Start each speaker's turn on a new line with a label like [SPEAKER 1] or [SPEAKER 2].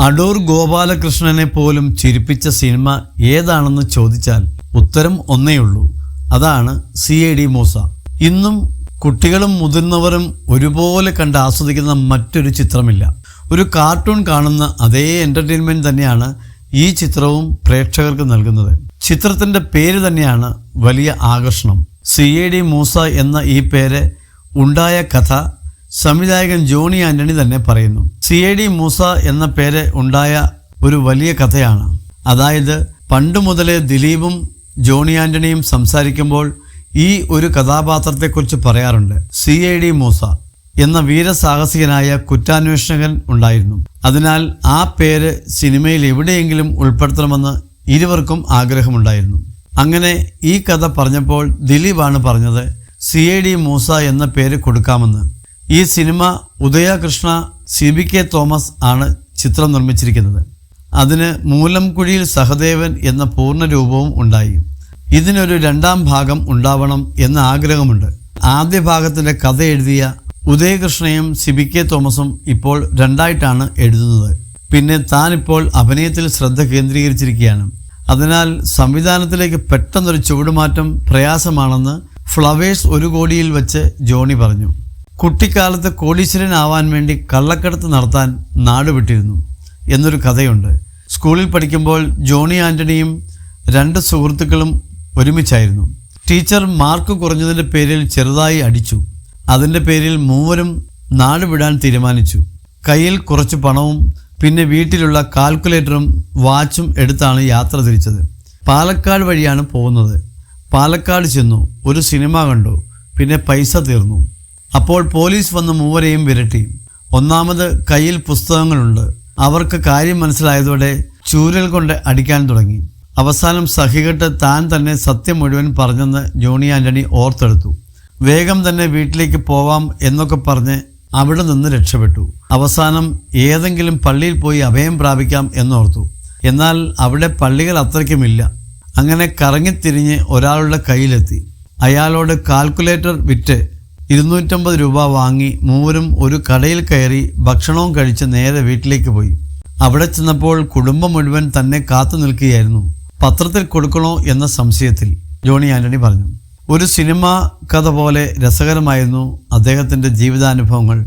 [SPEAKER 1] അടൂർ ഗോപാലകൃഷ്ണനെ പോലും ചിരിപ്പിച്ച സിനിമ ഏതാണെന്ന് ചോദിച്ചാൽ ഉത്തരം ഒന്നേയുള്ളൂ അതാണ് സി എ ഡി മൂസ. ഇന്നും കുട്ടികളും മുതിർന്നവരും ഒരുപോലെ കണ്ട് ആസ്വദിക്കുന്ന മറ്റൊരു ചിത്രമില്ല. ഒരു കാർട്ടൂൺ കാണുന്ന അതേ എന്റർടൈൻമെന്റ് തന്നെയാണ് ഈ ചിത്രവും പ്രേക്ഷകർക്ക് നൽകുന്നത്. ചിത്രത്തിന്റെ പേര് തന്നെയാണ് വലിയ ആകർഷണം. സി എ ഡി മൂസ എന്ന ഈ പേര് ഉണ്ടായ കഥ സംവിധായകൻ ജോണി ആന്റണി തന്നെ പറയുന്നു. സി എ ഡി മൂസ എന്ന പേര് ഉണ്ടായ ഒരു വലിയ കഥയാണ്. അതായത് പണ്ട് മുതലേ ദിലീപും ജോണി ആന്റണിയും സംസാരിക്കുമ്പോൾ ഈ ഒരു കഥാപാത്രത്തെക്കുറിച്ച് പറയാറുണ്ട്. സി എ ഡി മൂസ എന്ന വീരസാഹസികനായ കുറ്റാന്വേഷകൻ ഉണ്ടായിരുന്നു. അതിനാൽ ആ പേര് സിനിമയിൽ എവിടെയെങ്കിലും ഉൾപ്പെടുത്തണമെന്ന് ഇരുവർക്കും ആഗ്രഹമുണ്ടായിരുന്നു. അങ്ങനെ ഈ കഥ പറഞ്ഞപ്പോൾ ദിലീപാണ് പറഞ്ഞത് സി എ ഡി മൂസ എന്ന പേര് കൊടുക്കാമെന്ന്. ഈ cinema Udayakrishna C B K Thomas ആണ് ചിത്രം നിർമ്മിച്ചിരിക്കുന്നത്. അതിന് മൂലംകുഴിയിൽ സഹദേവൻ എന്ന പൂർണ രൂപവും ഉണ്ടായി. ഇതിനൊരു രണ്ടാം ഭാഗം ഉണ്ടാവണം എന്ന ആഗ്രഹമുണ്ട്. ആദ്യ ഭാഗത്തിന്റെ കഥ എഴുതിയ ഉദയകൃഷ്ണയും സി ബി കെ തോമസും ഇപ്പോൾ രണ്ടായിട്ടാണ് എഴുതുന്നത്. പിന്നെ താനിപ്പോൾ അഭിനയത്തിൽ ശ്രദ്ധ കേന്ദ്രീകരിച്ചിരിക്കുകയാണ്. അതിനാൽ സംവിധാനത്തിലേക്ക് പെട്ടെന്നൊരു ചുവടുമാറ്റം പ്രയാസമാണെന്ന് ഫ്ലവേഴ്സ് ഒരു കോടിയിൽ വെച്ച് ജോണി പറഞ്ഞു. കുട്ടിക്കാലത്ത് കോടീശ്വരനാവാൻ വേണ്ടി കള്ളക്കടത്ത് നടത്താൻ നാടുവിട്ടിരുന്നു എന്നൊരു കഥയുണ്ട്. സ്കൂളിൽ പഠിക്കുമ്പോൾ ജോണി ആന്റണിയും രണ്ട് സുഹൃത്തുക്കളും ഒരുമിച്ചായിരുന്നു. ടീച്ചർ മാർക്ക് കുറഞ്ഞതിന്റെ പേരിൽ ചെറുതായി അടിച്ചു. അതിന്റെ പേരിൽ മൂവരും നാടുവിടാൻ തീരുമാനിച്ചു. കയ്യിൽ കുറച്ച് പണവും പിന്നെ വീട്ടിലുള്ള കാൽക്കുലേറ്ററും വാച്ചും എടുത്താണ് യാത്ര തിരിച്ചത്. പാലക്കാട് വഴിയാണ് പോകുന്നത്. പാലക്കാട് ചെന്നു ഒരു സിനിമ കണ്ടു പിന്നെ പൈസ തീർന്നു. അപ്പോൾ പോലീസ് വന്ന് മൂവരെയും വിരട്ടി. ഒന്നാമത് കയ്യിൽ പുസ്തകങ്ങളുണ്ട്. അവർക്ക് കാര്യം മനസ്സിലായതോടെ ചൂരൽ കൊണ്ട് അടിക്കാൻ തുടങ്ങി. അവസാനം സഹികെട്ട് താൻ തന്നെ സത്യം മുഴുവൻ പറഞ്ഞെന്ന് ജോണി ആന്റണി ഓർത്തെടുത്തു. വേഗം തന്നെ വീട്ടിലേക്ക് പോവാം എന്നൊക്കെ പറഞ്ഞ് അവിടെ നിന്ന് രക്ഷപ്പെട്ടു. അവസാനം ഏതെങ്കിലും പള്ളിയിൽ പോയി അഭയം പ്രാപിക്കാം എന്നോർത്തു. എന്നാൽ അവിടെ പള്ളികൾ അത്രയ്ക്കുമില്ല. അങ്ങനെ കറങ്ങിത്തിരിഞ്ഞ് ഒരാളുടെ കയ്യിലെത്തി. അയാളോട് കാൽക്കുലേറ്റർ വിറ്റ് ഇരുന്നൂറ്റമ്പത് രൂപ വാങ്ങി മൂവരും ഒരു കടയിൽ കയറി ഭക്ഷണവും കഴിച്ച് നേരെ വീട്ടിലേക്ക് പോയി. അവിടെ ചെന്നപ്പോൾ കുടുംബം മുഴുവൻ തന്നെ കാത്തു നിൽക്കുകയായിരുന്നു. പത്രത്തിൽ കൊടുക്കണോ എന്ന സംശയത്തിൽ ജോണി ആന്റണി പറഞ്ഞു. ഒരു സിനിമ കഥ പോലെ രസകരമായിരുന്നു അദ്ദേഹത്തിന്റെ ജീവിതാനുഭവങ്ങൾ.